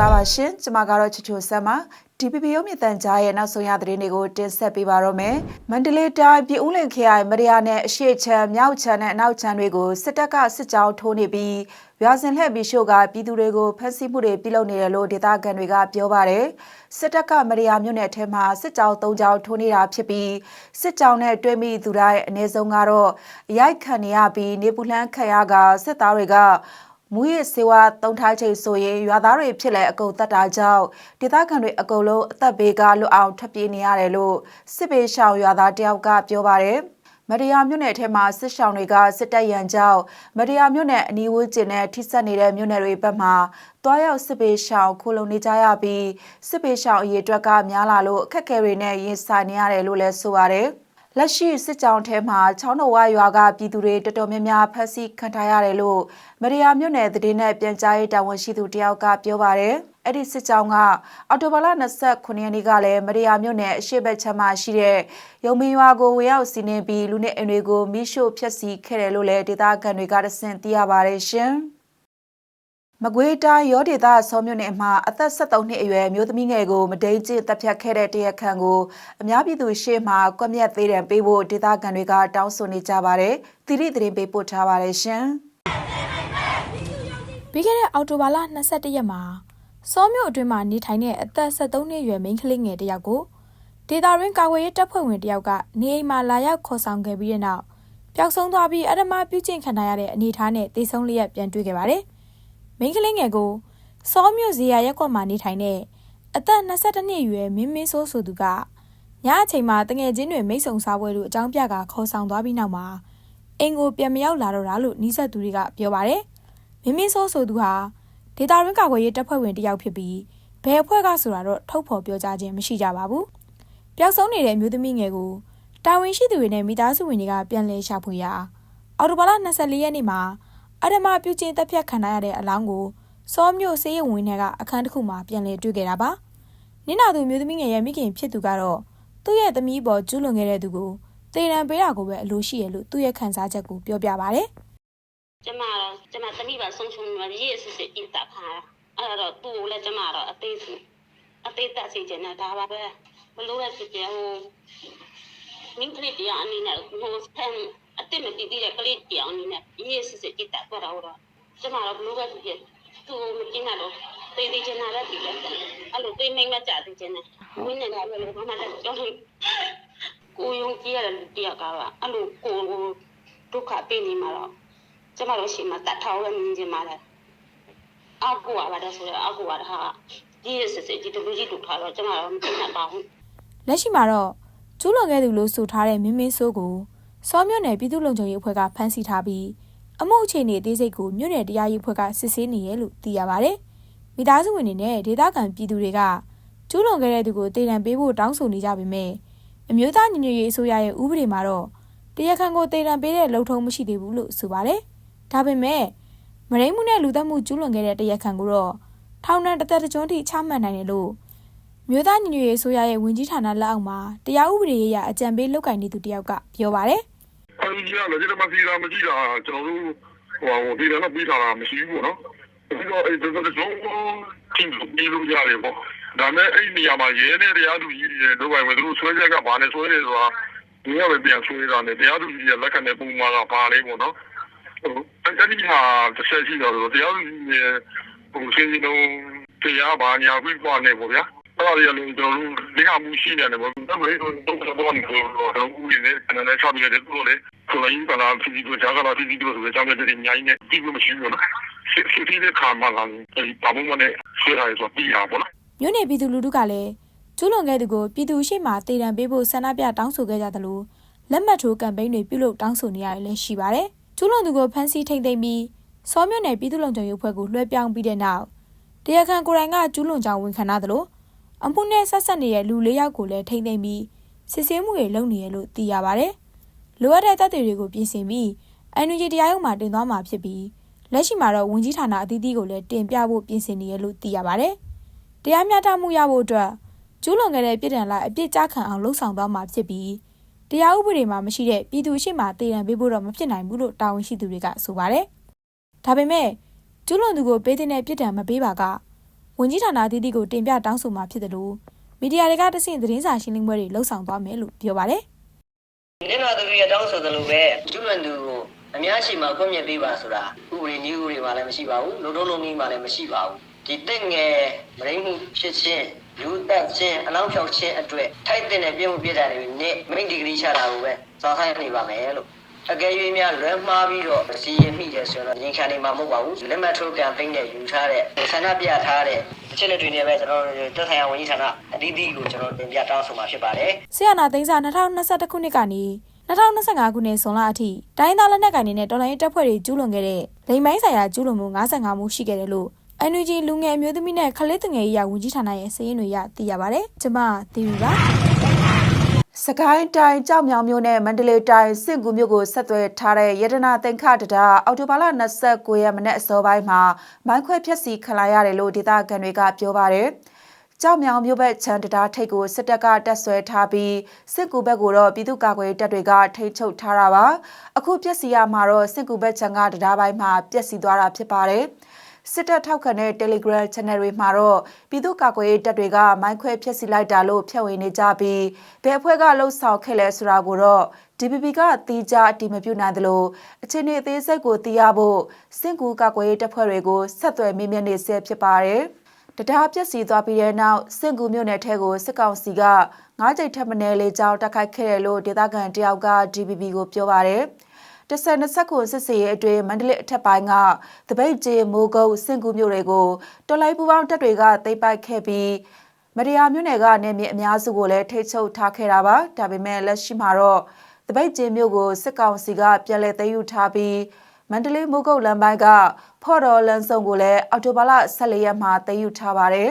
ပါပါရှင်ကျွန်မကတော့ချစ်ချိုဆမ်ပါဒီပီပီယုံမြတန်ကြားရဲ့နောက်ဆုံးရသတင်းတွေကိုတင်ဆက်ပေးပါတော့မယ်မန္တလေးတိုင်းပြည်ဦးလင်ခရိုင်မရယာနဲ့အရှိချမ်းမြောက်ချမ်းနဲ့အနောက်ချမ်းတွေကိုစစ်တပ်ကစစ်ကြောင်းထိုးနေပြီးရွာစင်လှည့်ပြီးရှို့ကပြည်သူတွေကိုဖမ်းဆီးမှုတွေပြုလုပ်နေတယ်လို့ဒေသခံတွေကပြောပါတယ်စစ်တပ်ကမရယာမြို့နယ်ထဲမှာစစ်ကြောင်း၃ကြောင်းထိုးနေတာဖြစ်ပြီးစစ်ကြောင်းနဲ့တွဲမိသူတိုင်းအနည်းဆုံးကတော့အရိုက်ခံနေရပြီးနေပူလှမ်းခံရကစစ်သားတွေက မူရစ်စေဝါတုံထားချိန်ဆိုရင်ရွာသားတွေဖြစ်လဲအကုန်တတ်တာကြောင့်ဒေသခံတွေအကုန်လုံးအသက်ဘေးကလွတ်အောင်ထွက်ပြေးနေရတယ်လို့စစ်ပေးရှောင်ရွာသားတယောက်ကပြောပါတယ်မရယာမြို့နယ်ထဲမှာစစ်ရှောင်တွေကစစ်တပ်ရန်ကြောင့်မရယာမြို့နယ်အနီးဝန်းကျင်နဲ့ထိစပ်နေတဲ့မြို့နယ်တွေဘက်မှာတွားရောက်စစ်ပေးရှောင်ခိုလုံနေကြရပြီးစစ်ပေးရှောင်အရေးအတွက်ကများလာလို့အခက်အခဲတွေနဲ့ရင်ဆိုင်နေရတယ်လို့လည်းဆိုပါတယ် လက်ရှိစစ်ကြောင်းထဲမှာချောင်းတော်ဝရွာကပြည်သူတွေတော်တော်များများဖမ်းဆီးခံထားရတယ်လို့မရိယာမြို့နယ်သတင်းနဲ့ပြန်ကြားရေးတာဝန်ရှိသူတယောက်ကပြောပါတယ်။အဲ့ဒီစစ်ကြောင်းကအော်တိုဘာလ29ရက်နေ့ကလည်းမရိယာမြို့နယ်အရှိတ်ဘက်ချမ်းမှာရှိတဲ့ရုံမင်းရွာကိုဝင်ရောက်စီးနင်းပြီးလူနေအိမ်တွေကိုမိရှို့ဖျက်ဆီးခဲ့တယ်လို့လည်းဒေသခံတွေကတဆင့်သိရပါတယ်ရှင်။ မကွေးတိုင်းရောဒေသဆောမြို့နယ်မှာအသက်73နှစ်အရွယ်မျိုးသမီးငယ်ကိုမဒိန်ကျင့်တပ်ဖြတ်ခဲ့တဲ့တရက်ခန့်ကိုအများပြည်သူရှေ့မှကွက်မြက်သေးတယ်ပေးဖို့ဒေသခံတွေကတောင်းဆိုနေကြပါတယ်။တိရိသတင်းပေးပို့ထားပါတယ်ရှင်။ပြီးခဲ့တဲ့အောက်တိုဘာလ22ရက်မှာစောမြို့အတွင်းမှာနေထိုင်တဲ့အသက်73နှစ်အရွယ်မိန်းကလေးငယ်တစ်ယောက်ကိုဒေတာရင်းကာကွယ်ရေးတပ်ဖွဲ့ဝင်တစ်ယောက်ကနေအိမ်မှာလာရောက်ခေါ်ဆောင်ခဲ့ပြီးတဲ့နောက်ပျောက်ဆုံးသွားပြီးအဓမ္မပြုကျင့်ခံထားရတဲ့အနေအထားနဲ့တေဆုံးလျက်ပြန်တွေ့ခဲ့ပါတယ်။ မိန်းကလေးငယ်ကိုစောမြို့ဇေယျရက်ကွက်မှာနေထိုင်တဲ့အသက်22နှစ်အရွယ်မင်းမင်းဆိုးဆိုသူကညအချိန်မှာတငယ်ချင်းတွေမိတ်ဆုံစားပွဲတို့အကြောင်းပြကခေါ်ဆောင်သွားပြီးနောက်မှာအင်ကိုပြန်မရောက်လာတော့တာလို့နှီးဆက်သူတွေကပြောပါတယ်။မင်းမင်းဆိုးဆိုသူဟာဒေတာရင်းကာကွယ်ရေးတပ်ဖွဲ့ဝင်တစ်ယောက်ဖြစ်ပြီးဘယ်အဖွဲ့ကဆိုတာတော့ထုတ်ဖော်ပြောကြားခြင်းမရှိကြပါဘူး။ပျောက်ဆုံးနေတဲ့အမျိုးသမီးငယ်ကိုတာဝန်ရှိသူတွေနဲ့မိသားစုဝင်တွေကပြန်လည်ရှာဖွေရာအော်တိုဘာလ24ရက်နေ့မှာ အဓမ္မပြုကျင့်တပ်ဖြတ်ခံရတဲ့အလောင်းကိုစောမြို့စေးရုံဝင်းထဲကအခန်းတစ်ခုမှာပြန်လည်တွေ့ခဲ့တာပါ။နင်းနာသူမျိုးသမီးငယ်ရဲ့မိခင်ဖြစ်သူကတော့သူ့ရဲ့သမီးပေါ်ကျူးလွန်ခဲ့တဲ့သူကိုတေရန်ပေးတာကိုပဲအလိုရှိရလို့သူ့ရဲ့ခံစားချက်ကိုပြောပြပါဗျ။ကျမတော့ကျမတမိပါဆုံးရှုံးနေရေးစစ်စစ်ကြည့်တာခါအဲ့တော့သူ့ကိုလည်းကျမတော့အသေးစီအသေးတက်စီကျင်နေတာပါပဲဘလို့လဲစစ်ကြဟိုမင်းကလေးတရားအနေနဲ့ဟိုဆန် အတိမတည်တည်တဲ့ကလေးတရားအနေနဲ့ရေးစစ်စစ်ကြည့်တာတော့တော့ကျမတော့ဘလို့ပဲစစ်ကြသူ့မကျင်းတော့တေးသေးချင်တာလည်းဒီလည်းအဲ့လိုတေးမိမကြသေးချင်တယ်ဝင်းနေတာလည်းဘာမှလည်းကြောက်ကိုယုံကြည်ရတဲ့တရားကအဲ့လိုကိုဒုက္ခပေးနေမှာတော့ကျမတို့ရှိမှတတ်ထောင်းလည်းမြင်ချင်ပါတယ်အောက်ကွာပါတယ်ဆိုတော့အောက်ကွာတာဟာဒီရစစ်စစ်ဒီတူကြီးတူထားတော့ကျမတို့မသိနိုင်ပါဘူးလက်ရှိမှာတော့ကျူးလွန်ခဲ့သူလို့ဆိုထားတဲ့မင်းမင်းဆိုးကို စောမြို့နယ်ပြည်သူ့လုံခြုံရေးအဖွဲ့ကဖမ်းဆီးထားပြီးအမှုအခြေအနေအသေးစိတ်ကိုမြို့နယ်တရားရေးအဖွဲ့ကစစ်ဆေးနေရလို့သိရပါဗျ။မိသားစုဝင်တွေနဲ့ဒေသခံပြည်သူတွေကကျူးလွန်ခဲ့တဲ့သူကိုတေတံပေးဖို့တောင်းဆိုနေကြပေမဲ့အမျိုးသားညီညွတ်ရေးအစိုးရရဲ့ဥပဒေမှာတော့တရားခံကိုတေတံပေးတဲ့လုံထုံးမရှိသေးဘူးလို့ဆိုပါတယ်။ဒါပေမဲ့မရိမှုနဲ့လူသက်မှုကျူးလွန်ခဲ့တဲ့တရားခံကိုတော့ထောင်ဒဏ်တစ်သက်တစ်ကျွန်းထိချမှတ်နိုင်တယ်လို့မြို့သားညီညွတ်ရေးဆိုရရဲ့ဝင်ကြီးဌာနလက်အောက်မှာတရားဥပဒေရေးရအကြံပေးလုပ်ကိုင်နေသူတယောက်ကပြောပါတယ် အဲဒီကြီးကလည်းဒီမှာစီတာမရှိတာကျွန်တော်တို့ဟိုဟိုဒီတော့ပြီးတာမရှိဘူးပေါ့နော်ပြီးတော့အဲဒီတော့ကျွန်တော်ချင်းပြီးလို့ရတယ်ပေါ့ဒါနဲ့အဲ့ဒီနေရာမှာရဲနဲ့တရားသူကြီးတွေတို့ပိုင်မယ်သူတို့ဆွဲချက်ကဘာနဲ့ဆွဲနေဆိုတာဒီကပဲပြန်ဆွဲတာနဲ့တရားသူကြီးရဲ့လက်ခံတဲ့ပုံမှာကဘာလဲပေါ့နော်ဟိုအဲ့ဒီဟာတစ်ချက်ရှိတော့တရားသူကြီးရဲ့ပုံစံကြီးတော့တရားဘာညာပြီးပွားနေပေါ့ဗျာအဲ့ဒါတွေကလည်းကျွန်တော်တို့ဒီကမှုရှိနေတယ်ပေါ့ဒါပေမဲ့တော့တော့တော့နေတော့တော့ဦးရင်းနဲ့အနေနဲ့ချပြရတယ်သူတို့လေ ဆိုရင်ကလာဖီဒီတို့ဂျာကလာဖီဒီတို့ဆိုတဲ့အကြောင်းတွေအများကြီးနဲ့ဒီလိုမရှိဘူးနော်စစ်စစ်တဲ့ခါမှလာဒီဘာမှမနဲ့ဆွဲရတယ်ဆိုပြီးတာပေါ့နော်။မြို့နယ်ပြည်သူလူထုကလည်းကျူးလွန်ခဲ့သူကိုပြည်သူရှိမှတေတံပေးဖို့ဆန္ဒပြတောင်းဆိုခဲ့ကြသလိုလက်မှတ်ထိုးကမ်ပိန်းတွေပြုလုပ်တောင်းဆိုနေရတယ်လည်းရှိပါတယ်။ကျူးလွန်သူကိုဖမ်းဆီးထိန်သိမ်းပြီးစောမြို့နယ်ပြည်သူ့လုံခြုံရေးအဖွဲ့ကိုလွှဲပြောင်းပြီးတဲ့နောက်တရားခံကိုယ်တိုင်ကကျူးလွန်ကြောင်းဝန်ခံရသလိုအမှုနဲ့ဆက်ဆက်နေတဲ့လူလေးယောက်ကိုလည်းထိန်သိမ်းပြီးစစ်ဆေးမှုတွေလုပ်နေရလို့သိရပါတယ်။ လိုအပ်တဲ့တပ်တွေကိုပြင်ဆင်ပြီးအန်ယူဂျီတရားရုံးမှာတင်သွားမှာဖြစ်ပြီးလက်ရှိမှာတော့ဝန်ကြီးဌာနအသီးသီးကိုလည်းတင်ပြဖို့ပြင်ဆင်နေရလို့သိရပါတယ်။တရားမျှတမှုရဖို့အတွက်ကျူးလွန်ခဲ့တဲ့ပြည်တံလိုက်အပြစ်ကြခံအောင်လှုံ့ဆော်သွားမှာဖြစ်ပြီးတရားဥပဒေမှာမရှိတဲ့ပြည်သူရှိမှတည်ရန်ပေးဖို့တော့မဖြစ်နိုင်ဘူးလို့တာဝန်ရှိသူတွေကဆိုပါတယ်။ဒါပေမဲ့ကျူးလွန်သူကိုပေးတဲ့ပြစ်ဒဏ်မပေးပါကဝဝန်ကြီးဌာနအသီးသီးကိုတင်ပြတောင်းဆိုမှာဖြစ်တယ်လို့မီဒီယာတွေကတဆင့်သတင်းစာရှင်းလင်းပွဲတွေလှုပ်ဆောင်သွားမယ်လို့ပြောပါတယ် နင်နာသူရတောင်းဆိုသလိုပဲကျူးလွန်သူကိုအများရှိမှခွင့်မြတ်ပေးပါဆိုတာဥပဒေနည်းဥပဒေမှာလည်းမရှိပါဘူးလူတို့လုံးနည်းမှာလည်းမရှိပါဘူးဒီတက်ငယ်မရင်းမှုဖြစ်ခြင်းလူတက်ခြင်းအလောင်းဖြောက်ခြင်းအတွက်ထိုက်တဲ့ပြည့်မှုပြည့်တာတွေနဲ့မိတ်ဒီဂရီချတာကိုပဲစောင့်ဆိုင်နေပါမယ်လို့ အကယ်၍များလွဲမှားပြီးတော့စီရင်မိတယ်ဆိုတော့ရင်ခံနေမှာမဟုတ်ပါဘူးလက်မှတ်ထိုးကမ်ပိန်းနဲ့ယူထားတဲ့ဆန္ဒပြထားတဲ့အချက်လက်တွေနဲ့ပဲကျွန်တော်တို့တက်ဆိုင်ရာဝန်ကြီးဌာနအသီးသီးကိုကျွန်တော်တင်ပြတောင်းဆိုမှာဖြစ်ပါတယ်။ဆီယနာသိန်းစာ2021ခုနှစ်ကနေ2025ခုနှစ်ဇွန်လအထိတိုင်းသားလက်နက်ကိုင်တွေနဲ့တော်လိုင်းရေးတပ်ဖွဲ့တွေကျူးလွန်ခဲ့တဲ့လိမ်မိုင်းဆိုင်ရာကျူးလွန်မှု55မှုရှိခဲ့တယ်လို့ NUG လူငယ်အမျိုးသမီးနဲ့ကလေးသူငယ်ရေးရာဝန်ကြီးဌာနရဲ့စာရင်းတွေရသိရပါဗျ။ကျွန်မသီရီပါ။ စကိုင်းတိုင်းကြောက်မြောင်မြို့နဲ့မန္တလေးတိုင်းစင့်ကူမြို့ကိုဆက်သွယ်ထားတဲ့ရတနာသင်္ခတတာအော်တိုဘာလ29ရက်မနေ့အစောပိုင်းမှာမိုင်းခွဲဖျက်ဆီးခံလာရတယ်လို့ဒေသခံတွေကပြောပါတယ်။ကြောက်မြောင်မြို့ဘက်ချန်တတာထိတ်ကိုစစ်တပ်ကတက်ဆွဲထားပြီးစစ်ကူဘက်ကိုတော့ပြည်သူ့ကာကွယ်ရေးတပ်တွေကထိန်းချုပ်ထားတာပါ။အခုပျက်စီးရမှာတော့စစ်ကူဘက်ချန်ကတရားပိုင်းမှာပျက်စီးသွားတာဖြစ်ပါတယ်။ စစ်တပ်ထောက်ခံတဲ့ Telegram Channel တွေမှာတော့ပြည်သူ့ကာကွယ်ရေးတပ်တွေကမိုင်းခွဲဖျက်ဆီးလိုက်တာလို့ဖြန့်ဝေနေကြပြီးဘယ်အဖွဲ့ကလှုပ်ဆောင်ခဲ့လဲဆိုတာကိုတော့ DPP ကတီးခြားအတိမပြုနိုင်သလိုအချင်းအသေးစိတ်ကိုသိရဖို့စင်ကူကာကွယ်ရေးတပ်ဖွဲ့တွေကိုဆက်သွယ်မေးမြန်းနေဆဲဖြစ်ပါတယ်။တရားပျက်စီးသွားပြီးတဲ့နောက်စင်ကူမြို့နယ်ထဲကိုစစ်ကောင်စီကငါးကြိမ်ထပ်မံလေးကြောင်းတိုက်ခိုက်ခဲ့တယ်လို့ဒေသခံတယောက်က DPP ကိုပြောပါတယ်။ တဆယ်နှစ်ဆက်ကိုစစ်စေးရဲ့အတွင်းမန္တလေးအထက်ပိုင်းကတပိတ်ကျေမိုးကုတ်စင်ကူမြို့တွေကိုတော်လိုက်ပူပေါင်းတပ်တွေကသိမ်းပိုက်ခဲ့ပြီးမရယာမြို့နယ်ကနေမြေအများစုကိုလည်းထိတ်ချုပ်ထားခဲ့တာပါဒါပေမဲ့လက်ရှိမှာတော့တပိတ်ကျေမြို့ကိုစစ်ကောင်စီကပြန်လည်သိမ်းယူထားပြီးမန္တလေးမိုးကုတ်လမ်းပိုင်းကဖော်တော်လမ်းစုံကိုလည်းအော်တိုဘာလ14ရက်မှာသိမ်းယူထားပါတယ်